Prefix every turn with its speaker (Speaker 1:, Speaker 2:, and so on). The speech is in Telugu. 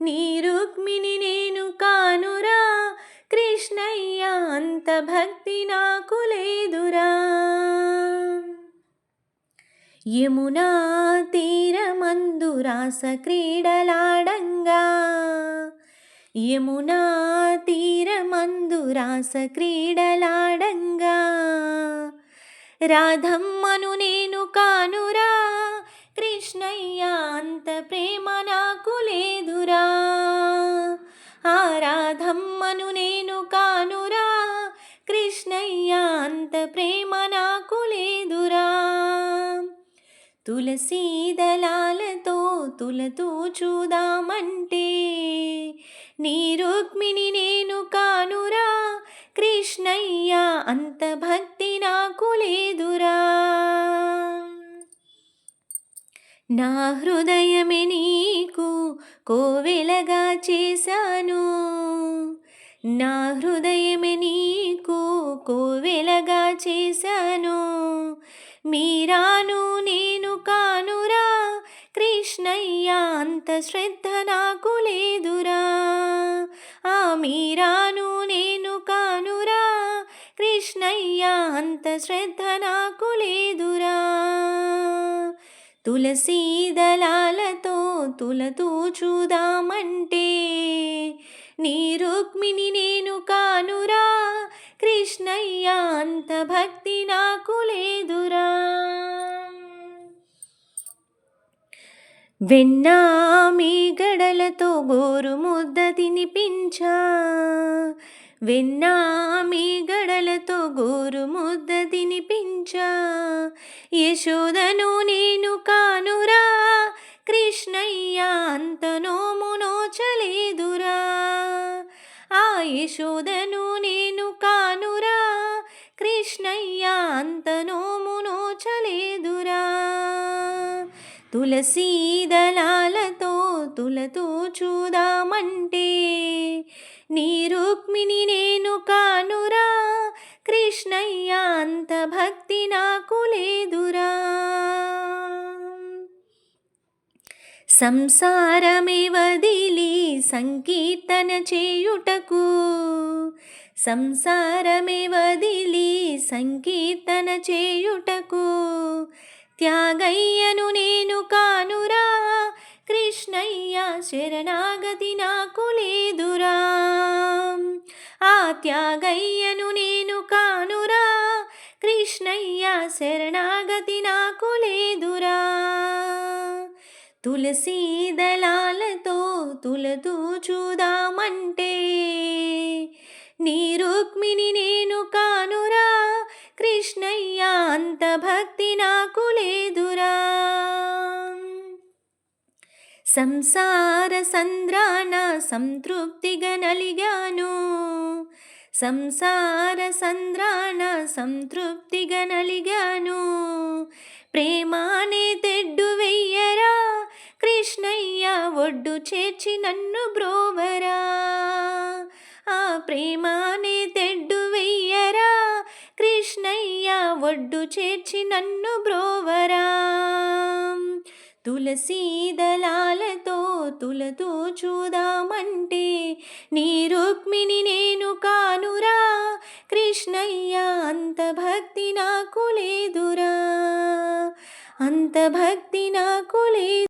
Speaker 1: నీ రుక్మిణి నేను కానురా. కృష్ణయ్య అంత భక్తి నాకు లేదురా. యమునా తీరమందు రాస క్రీడలాడంగా. యమునా తీరమందు రాస క్రీడలాడంగా. రాధమ్మ ప్రేమ నాకు లేదురా. ఆరాధమ్మను నేను కానురా. కృష్ణయ్య అంత ప్రేమ నాకు లేదురా. తులసీ దళాలతో తులతూ చూదామంటే నీ రుక్మిణి నేను కానురా. కృష్ణయ్య అంత భక్తి నాకు లేదు. నా హృదయమే నీకు కోవెలగా చేశాను. నా హృదయమే నీకు కోవెలగా చేశాను. మీరాను నేను కానురా కృష్ణయ్య అంత శ్రద్ధ నాకు లేదురా. ఆ మీరాను నేను కానురా కృష్ణయ్య అంత శ్రద్ధ నాకు లేదురా. తులసీ దళాలతో తులతూ చూదామంటే నీ రుక్మిణి నేను కానురా కృష్ణయ్య అంత భక్తి నాకు లేదురా. వెన్నా మీ గడలతో గోరు ముద్ద తినిపించా వెన్నా గడలతో గోరు ముద్ద తినిపించా. యశోదను నేను కానురా కృష్ణయ్య అంత నోము నోచలేదురా ఆ యశోదను నేను కానురా కృష్ణయ్య అంత నోము నోచలేదురా తులసీదలాలతో తులతో చూదామంటే నీ రుక్మిణి నేను కానురా. కృష్ణయ్య అంత భక్తి నాకు లేదురా. సంసారమే వదిలి సంకీర్తన చేయుటకు. సంసారమే వదిలి సంకీర్తన చేయుటకు. త్యాగయ్యను నేను కానురా. కృష్ణయ్య శరణాగతి నాకు లేదురా. త్యాగయ్యను నేను కానురా. కృష్ణయ్య శరణాగతి నాకు లేదురా. తులసీ దళాలతో తులతూ చూదామంటే నీ రుక్మిణి నేను కానురా. కృష్ణయ్య అంత భక్తి నాకు లేదురా. సంసార సంద్రాన సంతృప్తిగా నలిగాను. సంసార సంద్రాన సంతృప్తిగా ప్రేమానే తెడ్డు వెయ్యరా కృష్ణయ్య ఒడ్డు చేర్చి నన్ను బ్రోవరా. ఆ ప్రేమానే తెడ్డు వెయ్యరా కృష్ణయ్య ఒడ్డు చేర్చి నన్ను బ్రోవరా. తులసీ దళాలతో తులతో చూదామంటే నీ రుక్మిణి నేను కానురా. కృష్ణయ్య అంత భక్తి నాకు లేదురా. అంత భక్తి నాకు లేదు.